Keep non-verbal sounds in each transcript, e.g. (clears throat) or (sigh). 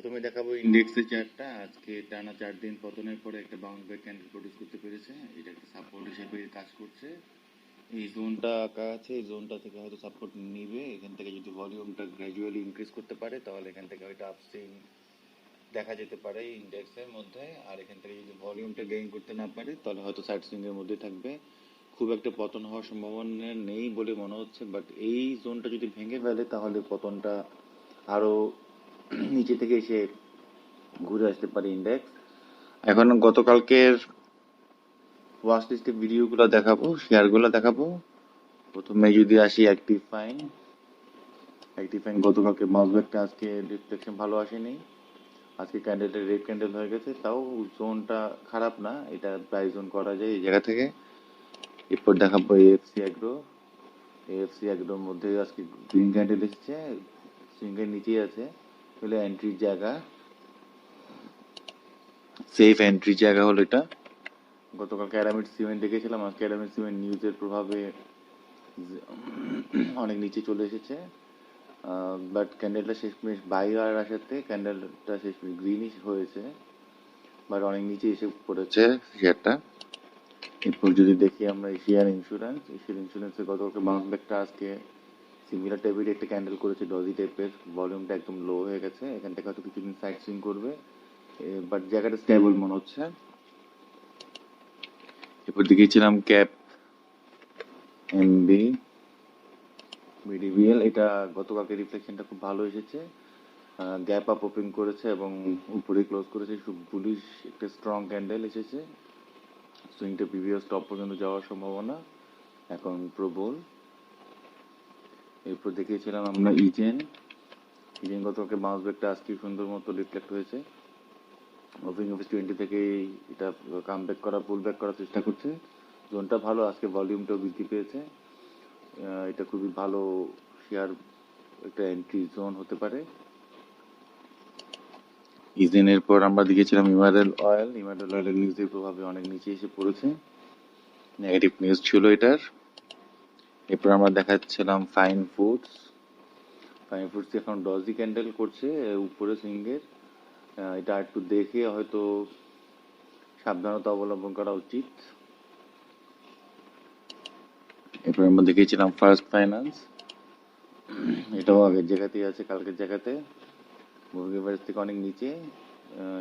প্রথমে দেখাবো ইন্ডেক্সের চার্টটা। আজকে টানা চার দিন পতনের পরে একটা বাউন্স ব্যাক ক্যান্ডেল প্রডিউস করতে পেরেছে। এটা একটা সাপোর্ট হিসেবে কাজ করছে। এই জোনটা আঁকা আছে, এই জোনটা থেকে হয়তো সাপোর্ট নিবে। এখান থেকে যদি ভলিউমটা গ্র্যাজুয়ালি ইনক্রিজ করতে পারে, তাহলে এখান থেকে হয়তো আপসুইং দেখা যেতে পারে ইন্ডেক্সের মধ্যে। আর এখান থেকে যদি ভলিউমটা গেইন করতে না পারে, তাহলে হয়তো সাইড সুইং এর মধ্যে থাকবে। খুব একটা পতন হওয়ার সম্ভাবনা নেই বলে মনে হচ্ছে বাট এই জোনটা যদি ভেঙে ফেলে, তাহলে পতনটা আরও (clears throat) নিচে থেকে এসে ঘুরে আসতে পারে ইন্ডেক্স এখন গতকালকের ওয়াচ লিস্টে ভিডিওগুলো দেখাবো শেয়ারগুলো দেখাবো। প্রথমে যদি আসি অ্যাক্টিভ ফাইন অ্যাক্টিভ ফাইন গতকালকে মাউসব্যাকটা আজকে রিফ্লেকশন ভালো আসেনি। আজকে ক্যান্ডেলটা রেড ক্যান্ডেল হয়ে গেছে, তাও জোনটা খারাপ না, এটা প্রাইস জোন করা যায় এই জায়গা থেকে। এরপর দেখাবো এএফসি অ্যাগ্রো এএফসি অ্যাগ্রোর মধ্যে আজকে গ্রিন ক্যান্ডেল এসেছে সুইংয়ের নিচেই আছে। হলো এন্ট্রির জায়গা। সেফ এন্ট্রি জায়গা হলো এটা। গতকাল ক্যারামিড সিমেন্ট দেখেছিলাম আজকে ক্যারামিড সিমেন্ট নিউজের প্রভাবে (clears throat) অনেক নিচে চলে এসেছে। বাট ক্যান্ডেলটা শেষ শেষমেশ বাইর আসাতে ক্যান্ডেলটা শেষমেশ গ্রিনিশ হয়েছে। বাট অনেক নিচে এসে পড়েছে শেয়ারটা এরপর যদি দেখি আমরা এশিয়ান ইন্স্যুরেন্স এশিয়ান ইন্স্যুরেন্সের গতকালকে বাউন্স ব্যাকটা আজকে সিমিলার টাইপের একটা ক্যান্ডেল করেছে ডজি টাইপের ভলিউমটা একদম লো হয়ে গেছে। এখান থেকে হয়তো কিছুদিন সাইড সুইং করবে। বাট জায়গাটা স্টেবল মনে হচ্ছে। এরপর দেখিয়েছিলাম ক্যাপ এমবি বিডিবিএল এটা গতকালকে রিফ্লেকশনটা খুব ভালো এসেছে। গ্যাপ আপ ওপেন করেছে এবং উপরে ক্লোজ করেছে। খুব বুলিশ একটা স্ট্রং ক্যান্ডেল এসেছে। সুইংটা প্রিভিয়াস টপ পর্যন্ত যাওয়ার সম্ভাবনা। এখন প্রবল। এরপর দেখিয়েছিলাম আমরা ইজেন। ইজেন গতকালকে বাউন্স ব্যাকটা আজকে সুন্দর মতো রিফ্লেক্ট হয়েছে। মুভিং অফিস টোয়েন্টি থেকে এটা কাম ব্যাক করা পুল ব্যাক করার চেষ্টা করছে। জোনটা ভালো, আজকে ভলিউমটাও বৃদ্ধি পেয়েছে। এটা খুবই ভালো শেয়ার একটা এন্ট্রি জোন হতে পারে। ইজেনের পর আমরা দেখেছিলাম ইমারেল অয়েল ইমারেল অয়েলের নিউজের প্রভাবে অনেক নিচে এসে পড়েছে। নেগেটিভ নিউজ ছিল এটার। এরপর আমরা দেখাচ্ছিলাম ফাইন ফুডস ফাইন ফুডস এখন ডজি ক্যান্ডেল করছে উপরে সিঙ্গের এটা একটু দেখে হয়তো সাবধানতা অবলম্বন করা উচিত। এরপর আমরা দেখেছিলাম ফার্স্ট ফাইন্যান্স এটাও আগের জায়গাতেই আছে, কালকের জায়গাতে। মুরগি থেকে অনেক নিচে।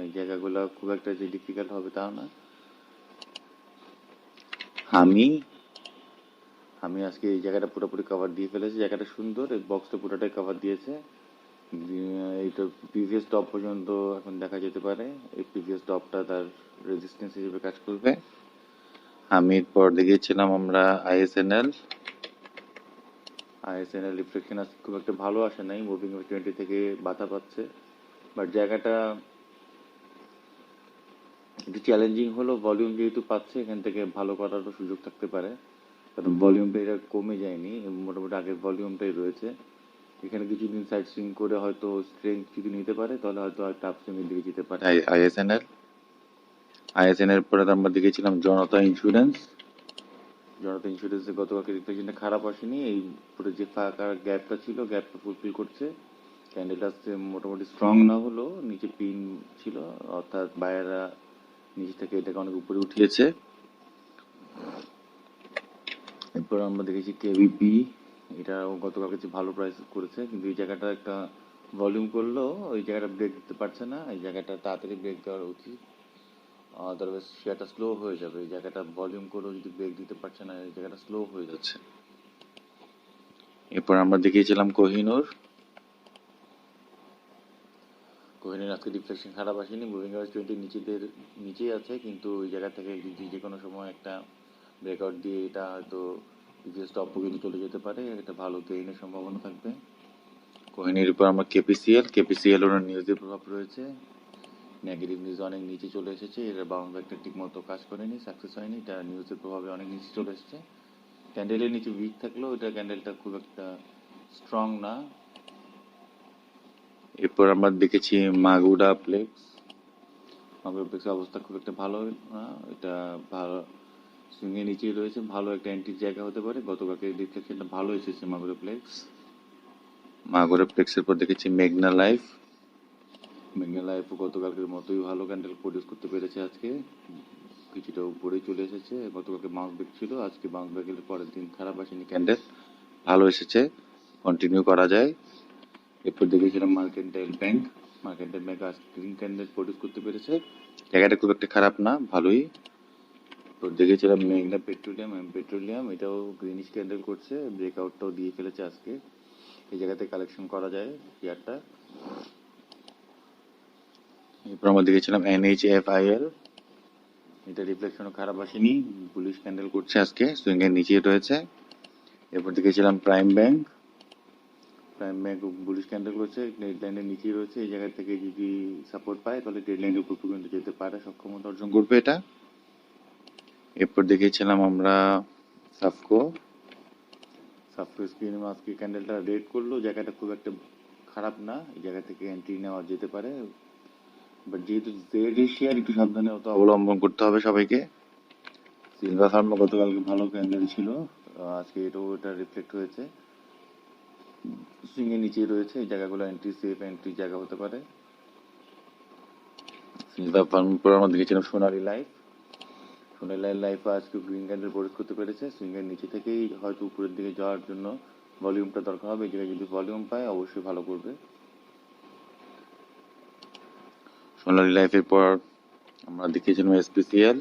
এই জায়গাগুলো খুব একটা যে ডিফিকাল্ট হবে তাও না আমি আমি আজকে এই জায়গাটা পুরোপুরি কভার দিয়ে ফেলেছি। জায়গাটা সুন্দর, এই বক্সটা পুরোটাই কভার দিয়েছে। এইটা প্রিভিয়াস টপ পর্যন্ত এখন দেখা যেতে পারে। এই প্রিভিয়াস টপটা তার রেজিস্ট্যান্স হিসেবে কাজ করবে। আমি এরপর দেখিয়েছিলাম আমরা আইএসএনএল আইএসএনএল রিফ্লেকশন আজকে খুব একটা ভালো আসে নাই মুভিং টোয়েন্টি থেকে বাধা পাচ্ছে। বাট জায়গাটা একটু চ্যালেঞ্জিং হলো ভলিউম যেহেতু পাচ্ছে, এখান থেকে ভালো করারও সুযোগ থাকতে পারে। কারণ ভলিউমটা এটা কমে যায়নি মোটামুটি আগের ভলিউমটাই রয়েছে। এখানে কিছুদিন সাইড সুইং করে হয়তো স্ট্রেংথ যদি নিতে পারে তাহলে হয়তো একটা আপসুইং এর দিকে যেতে পারে। আইএসএনএল আইএসএনএল পরে আমরা দেখেছিলাম জনতা ইন্স্যুরেন্স জনতা ইন্স্যুরেন্সের গতকালকে রিফ্লেকশনটা খারাপ আসেনি এই পুরো যে ফাঁকা গ্যাপটা ছিল গ্যাপটা ফুলফিল করছে। ক্যান্ডেলটা মোটামুটি স্ট্রং না হলো নিচে পিন ছিল অর্থাৎ বায়াররা নিচ থেকে এটাকে অনেক উপরে উঠিয়েছে। এরপর আমরা দেখেছি কেভিপি এটাও গতকাল কিছু ভালো প্রাইস করেছে, কিন্তু এই জায়গাটা একটা ভলিউম করল ওই জায়গাটা ব্রেক দিতে পারছে না, এই জায়গাটা তাড়াতাড়ি ব্রেক দেওয়া উচিত। আদারওয়াইজ শেয়ারটা স্লো হয়ে যাবে। এই জায়গাটা ভলিউম করেও যদি ব্রেক দিতে পারছে না, এই জায়গাটা স্লো হয়ে যাচ্ছে। এরপর আমরা দেখিয়েছিলাম কোহিনুর। কোহিনুর আজকে রিফ্লেকশন খারাপ আসেনি মুভিং অ্যাভারেজ টোয়েন্টি নিচেদের, নিচেই আছে, কিন্তু ওই জায়গা থেকে যদি যে কোনো সময় একটা ব্রেকআউট দিয়ে এটা হয়তো প্রিভিয়াস টপ পর্যন্ত চলে যেতে পারে, এটা ভালো গেইনের সম্ভাবনা থাকবে। কোহিনীর উপর আমরা কেপিসিএল কেপিসিএল ওনার নিউজের প্রভাব রয়েছে। নেগেটিভ নিউজ অনেক নিচে চলে এসেছে, এর বাউন্ড ব্যাকটা ঠিক মতো কাজ করেনি সাকসেস হয়নি, এটা নিউজের প্রভাবে অনেক নিচে চলে এসেছে। ক্যান্ডেলের নিচে উইক থাকলেও এটা ক্যান্ডেলটা খুব একটা স্ট্রং না। এরপর আমরা দেখেছি মাগুডা প্লেক্স মাগুডা প্লেক্সের অবস্থা খুব একটা ভালো না, এটা ভালো সুইংয়ের নিচেই রয়েছে। ভালো একটা এন্ট্রির জায়গা হতে পারে। গতকালকে রিফ্লেকশনটা ভালো এসেছে মাগুরা প্লেক্স মাগুরা প্লেক্সের পর দেখেছি মেঘনা লাইফ মেঘনা লাইফও গতকালকের মতোই ভালো ক্যান্ডেল প্রডিউস করতে পেরেছে আজকে। কিছুটা উপরেই চলে এসেছে। গতকালকে বাউন্স ব্যাক ছিল। আজকে বাউন্স ব্যাকের পরের দিন খারাপ আসেনি ক্যান্ডেল ভালো এসেছে। কন্টিনিউ করা যায়। এরপর দেখেছিলাম মার্কেন্টাইল ব্যাংক মার্কেন্টাইল ব্যাংক আজকে গ্রিন ক্যান্ডেল প্রডিউস করতে পেরেছে। জায়গাটা খুব একটা খারাপ না, ভালোই। তো দেখেছিলাম মেঘনা পেট্রোলিয়াম এম পেট্রোলিয়াম এটাও গ্রিনিশ ক্যান্ডেল করছে ব্রেকআউটটাও দিয়ে ফেলেছে আজকে। এই জায়গাতে কালেকশন করা যায় শেয়ারটা এরপর আমরা দেখেছিলাম এনএইচএফআইএল এটা রিফ্লেকশনও খারাপ আসেনি পুলিশ ক্যান্ডেল করছে আজকে সুইং এর নিচেই রয়েছে। এরপর দেখেছিলাম prime bank prime bank bullish candle করছে ট্রেড লাইনের নিচেই রয়েছে, এই জায়গা থেকে যদি সাপোর্ট পায়, তাহলে ট্রেড লাইনের উপর পর্যন্ত যেতে পারে, সক্ষমতা অর্জন করবে এটা। এরপর দেখেছিলাম আমরা সাফকো। সাফকো স্ক্রিনে আজকে ক্যান্ডেলটা রেড করল। জায়গাটা খুব একটা খারাপ না। এই জায়গা থেকে এন্ট্রি নেওয়া যেতে পারে। বাট যেহেতু জেড শেয়ার একটু সাবধানতা অবলম্বন করতে হবে সবাইকে। সিলভার ফার্মা গতকালকে ভালো ক্যান্ডেল ছিল। আজকে এটাও এটা রিফ্লেক্ট হয়েছে। সুইং এর নিচেই রয়েছে। এই জায়গাগুলো এন্ট্রি সেফ এন্ট্রি জায়গা হতে পারে। সিলভার ফার্ম পর আমরা দেখেছিলাম সোনালি লাইফ সোনালি লাইফ আজকে গ্রিন ক্যান্ডেল প্রডিউস করতে পেরেছে। সুইং এর নিচে থেকেই হয়তো উপরের দিকে যাওয়ার জন্য ভলিউমটা দরকার হবে। এই যদি ভলিউম পায়, অবশ্যই ভালো করবে। সোনালি লাইফের পর আমরা দেখিয়েছিলাম এসপিসিএল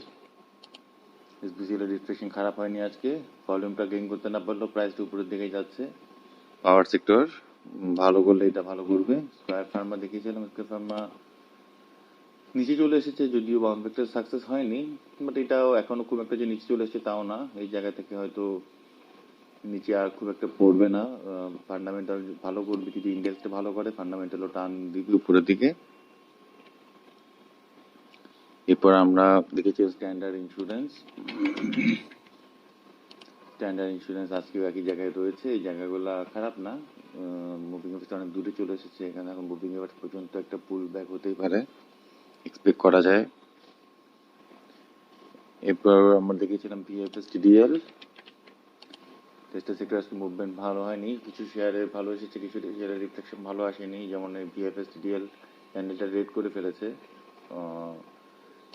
এসপিসিএল এর রিফ্রেশিং খারাপ হয়নি আজকে। ভলিউমটা গেইন করতে না পারলেও প্রাইসটা উপরের দিকে যাচ্ছে। পাওয়ার সেক্টর ভালো করলে এটা ভালো করবে। স্কয়ার ফার্মা দেখিয়েছিলাম স্কয়ার ফার্মা নিচে চলে এসেছে, যদিও বাউন্ড সাকসেস হয়নি বাট এটাও এখনও খুব একটা যে নিচে চলে এসেছে তাও না। এই জায়গা থেকে হয়তো নিচে আর খুব একটা পড়বে না। ফান্ডামেন্টাল ভালো করবে, যদি ইন্ডেক্সটা ভালো করে ফান্ডামেন্টালও টান দিবে উপরের দিকে। এরপর আমরা দেখেছি স্ট্যান্ডার্ড ইন্স্যুরেন্স স্ট্যান্ডার্ড ইন্স্যুরেন্স আজকেও একই জায়গায় রয়েছে, এই জায়গাগুলো খারাপ না। মুভিং এভারেজ অনেক দূরে চলে এসেছে, এখানে এখন মুভিং এভারেজ পর্যন্ত একটা পুল ব্যাক হতেই পারে। এক্সপেক্ট করা যায়। এরপর আমরা দেখেছিলাম পিএফএস টিডিএল টেস্টের সেক্টর মুভমেন্ট ভালো হয়নি। কিছু শেয়ারে ভালো এসেছে, কিছু শেয়ারের রিফ্লেকশন ভালো আসেনি। যেমন এই বিএফএস টিডিএল ক্যান্ডেলটা রেড করে ফেলেছে।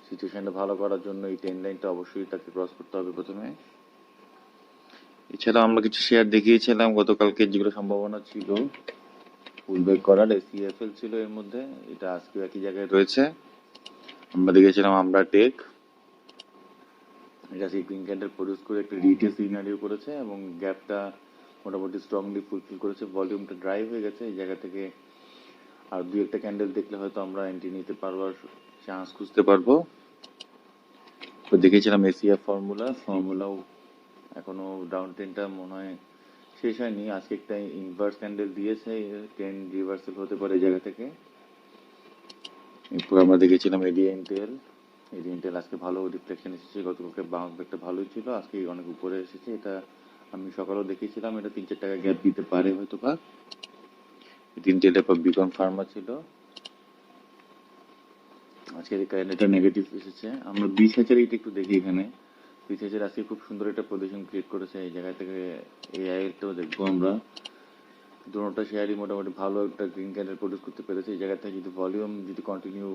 সিচুয়েশনটা ভালো করার জন্য এই টেন লাইনটা অবশ্যই তাকে ক্রস করতে হবে প্রথমে। এছাড়া আমরা কিছু শেয়ার দেখিয়েছিলাম, গতকালকে যেগুলো সম্ভাবনা ছিল। পুলব্যাক করার সিএফএল ছিল এর মধ্যে। এটা আজকে একই জায়গায় রয়েছে। আমরা দেখেছিলাম আমরা টেক এটা গ্রিন ক্যান্ডেল প্রডিউস করে একটা রিটেল সিনারিও করেছে এবং গ্যাপটা মোটামুটি স্ট্রংলি ফুলফিল করেছে ভলিউমটা ড্রাইভ হয়ে গেছে, এই জায়গা থেকে আর দুই একটা ক্যান্ডেল দেখলে হয়তো আমরা এন্ট্রি নিতে পারব চান্স খুঁজতে পারব। তো দেখেছিলাম এসিএফ ফর্মুলা ফর্মুলাও এখনও ডাউন টেনটা মনে হয় শেষ হয়নি। আজকে একটা ইনভার্স ক্যান্ডেল দিয়েছে টেন রিভার্সাল হতে পারে জায়গা থেকে। এরপর আমরা দেখেছিলাম এডি ইন্টেল এডি ইন্টেল আজকে ভালো রিফ্লেকশন এসেছে, গতকালকে বাউন্স ব্যাকটা ভালোই ছিল, আজকে অনেক উপরে এসেছে, এটা আমি সকালেও দেখেছিলাম এটা তিন চার টাকা গ্যাপ দিতে পারে হয়তো বা তিন টেলের পর বিকন ফার্মা ছিল। এই ক্যালেন্ডারটা নেগেটিভ এসেছে। আমরা বিশ হাজার এইটা একটু দেখি এখানে। বিশ হাজার আজকে খুব সুন্দর একটা পজিশন ক্রিয়েট করেছে, এই জায়গা থেকে এআই একটাও দেখব আমরা। দুটোটা শেয়ারই মোটামুটি ভালো একটা গ্রিন ক্যান্ডেল প্রডিউস করতে পেরেছে। এই জায়গা থেকে যদি ভলিউম যদি কন্টিনিউ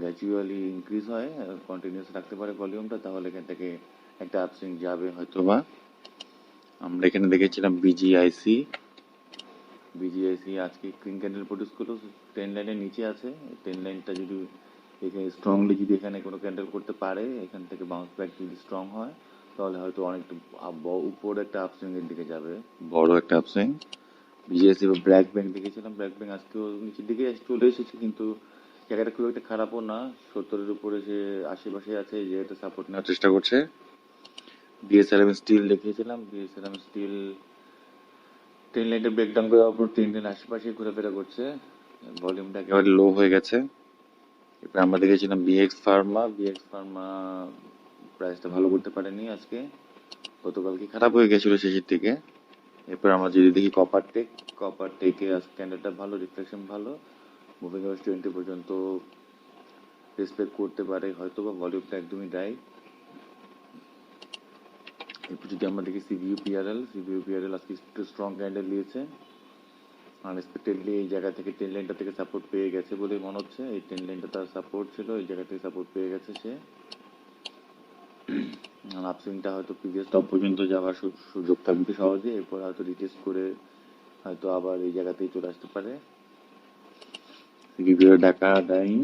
গ্র্যাজুয়ালি ইনক্রিজ হয় কন্টিনিউস রাখতে পারে ভলিউমটা তাহলে এখান থেকে একটা আপসুইং যাবে হয়তো বা। আমরা এখানে দেখেছিলাম বিজিআইসি বিজিআইসি আজকে গ্রিন ক্যান্ডেল প্রডিউস করল টেন লাইনের নিচে আছে। টেন লাইনটা যদি এখানে স্ট্রংলি যদি এখানে কোনো ক্যান্ডেল করতে পারে, এখান থেকে বাউন্স ব্যাক যদি স্ট্রং হয়, তাহলে হয়তো অনেকটা উপরে একটা আপসুইং এর দিকে যাবে। বড় একটা আপসুইং বিজিএসসি বা ব্ল্যাক ব্যাংক দেখেছিলাম ব্ল্যাক ব্যাংক আজকেও নিচের দিকে চলে এসেছে, কিন্তু জায়গাটা খুব একটা খারাপও না। সত্তরের উপরে সে আশেপাশে আছে যে এটা সাপোর্ট নেওয়ার চেষ্টা করছে। বিএসআরএম স্টিল দেখিয়েছিলাম বিএসআরএম স্টিল ট্রেন লাইনটা ব্রেকডাউন করে দেওয়ার পর ট্রেন লাইন আশেপাশে ঘোরাফেরা করছে। ভলিউমটা একেবারে লো হয়ে গেছে। এরপর আমরা দেখেছিলাম বিএক্স ফার্মা বিএক্স ফার্মা প্রাইসটা ভালো করতে পারেনি আজকে। গতকালকে খারাপ হয়ে গেছিল শেষের দিকে। এরপর আমরা যদি দেখি কপার টেক কপার টেকে স্ট্যান্ডার্ডটা ভালো রিফ্লেকশন ভালো মুভিং এভারেজ টোয়েন্টি পর্যন্ত রেসপেক্ট করতে পারে হয়তো বা ভলিউমটা একদমই ড্রাই এরপর যদি আমরা দেখি সিভিউ পিআরএল সিভিউ পিআরএল আজকে একটু স্ট্রং ক্যান্ডেল দিয়েছে। আনএক্সপেক্টেডলি এই জায়গা থেকে ট্রেন লাইনটা থেকে সাপোর্ট পেয়ে গেছে বলে মনে হচ্ছে। এই ট্রেন লাইনটা তার সাপোর্ট ছিল, এই জায়গা থেকে সাপোর্ট পেয়ে গেছে সে। আপসুইংটা হয়তো প্রিভিয়াস টপ পর্যন্ত যাওয়ার সুযোগ থাকবে সহজে। এরপর হয়তো রিটেস্ট করে হয়তো আবার এই জায়গাতেই চলে আসতে পারে। ডাকা ডাইং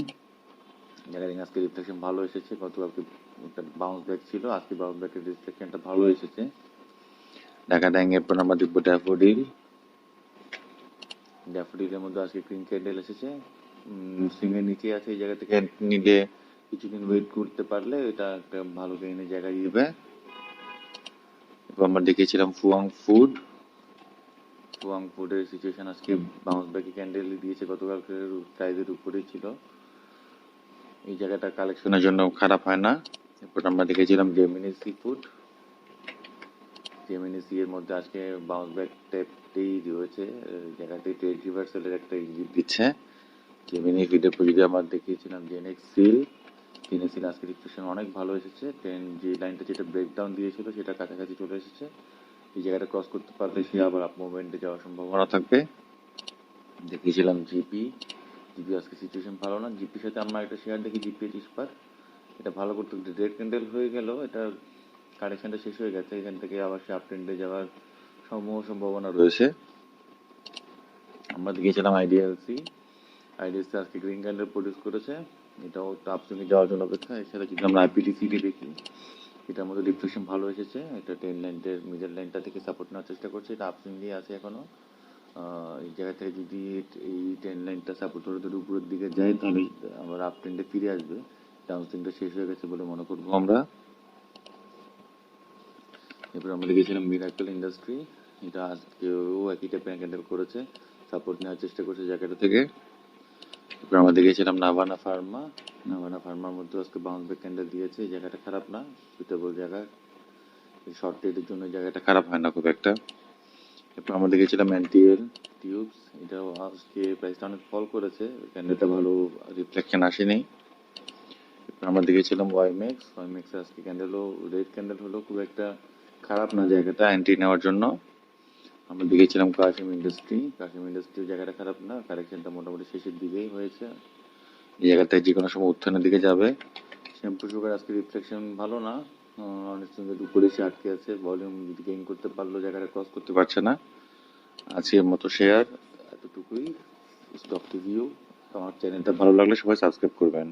জায়গায় আজকে রিফ্লেকশন ভালো এসেছে। গতকালকে একটা বাউন্স ব্যাক ছিল। আজকে বাউন্স ব্যাকের রিফ্লেকশনটা ভালো এসেছে। ঢাকা ডাইং এরপর আমরা দেখব ড্যাফোডিল ড্যাফোডিলের মধ্যে আজকে গ্রিন ক্যান্ডেল এসেছে। সিংয়ের নিচে আছে এই জায়গা থেকে। নিলে কিছুদিন ওয়েট করতে পারলে এটা একটা ভালো গেইনের জায়গা দিবে। এরপর আমরা দেখেছিলাম ফুয়াং ফুড ফুয়াং ফুডের সিচুয়েশন আজকে বাউন্স ব্যাকে ক্যান্ডেল দিয়েছে, গতকালকে প্রাইজের উপরেই ছিল। এই জায়গাটা কালেকশনের জন্য খারাপ হয় না। এরপর আমরা দেখেছিলাম Gemini sea food Gemini sea এর মধ্যে আজকে বাউন্স ব্যাক টাইপটাই রয়েছে। এই জায়গাতে ট্রেড রিভার্সালের একটা এক্সিট দিচ্ছে। জেমিনি ফিডের পর যদি আমরা দেখিয়েছিলাম জেনেক্স সিল সিল আজকে রিফ্লেকশন অনেক ভালো এসেছে। ট্রেন যে লাইনটা যেটা ব্রেকডাউন দিয়েছিল সেটা কাছাকাছি চলে এসেছে। এই জায়গাটা ক্রস করতে পারলে সে আবার আপ মুভমেন্টে যাওয়ার সম্ভাবনা থাকবে। দেখিয়েছিলাম জিপি। জিপি আজকে সিচুয়েশন ভালো না। জিপির সাথে আমরা একটা শেয়ার দেখি জিপি ইস্পাত এটা ভালো করতে রেড ক্যান্ডেল হয়ে গেল। এটা কারেকশনটা শেষ হয়ে গেছে। এখান থেকে আবার সে আপ ট্রেন্ডে যাওয়ার সমূহ সম্ভাবনা রয়েছে। আমরা দেখিয়েছিলাম আইডিএলসি আইডিএলসি আজকে গ্রিন ক্যান্ডেল প্রডিউস করেছে। এটাও টাপ সুইংয়ে যাওয়ার জন্য অপেক্ষা। এছাড়া যদি আমরা আইপিটিসিটি দেখি এটার মধ্যে ডিপ্রেশন ভালো এসেছে। এটা টেন লাইনটের মিডল লাইনটা থেকে সাপোর্ট নেওয়ার চেষ্টা করছে। এটা আপসুইং দিয়ে আছে এখনও। আহ, এই জায়গা থেকে যদি এই টেন লাইনটা সাপোর্ট ধরে ধরে উপরের দিকে যায় তাহলে আবার আপ ট্রেন্ডে ফিরে আসবে। ডাউন ট্রেন্ডটা শেষ হয়ে গেছে বলে মনে করব আমরা। এরপর আমরা দেখেছিলাম মিরাকল ইন্ডাস্ট্রি এটা আজকেও একই টাইপের ক্যান্ডেল করেছে। সাপোর্ট নেওয়ার চেষ্টা করছে জায়গাটা থেকে। এরপর আমরা দেখেছিলাম নাভানা ফার্মা নাভানা ফার্মার মধ্যে আজকে বাউন্স ব্যাক ক্যান্ডেল দিয়েছে। এই জায়গাটা খারাপ না সুইটেবল জায়গা। শর্ট ট্রেডের জন্য জায়গাটা খারাপ হয় না খুব একটা। এরপর আমরা দেখেছিলাম এনটিএল টিউবস এটাও আজকে প্রাইসটা অনেক ফল করেছে। ক্যান্ডেলটা ভালো রিফ্লেকশন আসেনি। এরপর আমরা দেখেছিলাম ওয়াইমেক্স ওয়াইমেক্স আজকে ক্যান্ডেলও রেড ক্যান্ডেল হলো খুব একটা খারাপ না জায়গাটা অ্যান্টি নেওয়ার জন্য। আমরা দেখেছিলাম কাশিম ইন্ডাস্ট্রি কাশিম ইন্ডাস্ট্রির জায়গাটা খারাপ না কারেকশনটা মোটামুটি শেষের দিকেই হয়েছে। এই জায়গাটায় যে কোনো সময় উত্থানের দিকে যাবে। শ্যাম্পু সুগার আজকে রিফ্লেকশন ভালো না। অনেক সুন্দর উপরে সে আটকে আছে। ভলিউম যদি গেইন করতে পারল, জায়গাটা ক্রস করতে পারছে না। আজকের মতো শেয়ার এতটুকুই। স্টক রিভিউ আমার চ্যানেলটা ভালো লাগলে সবাই সাবস্ক্রাইব করবেন।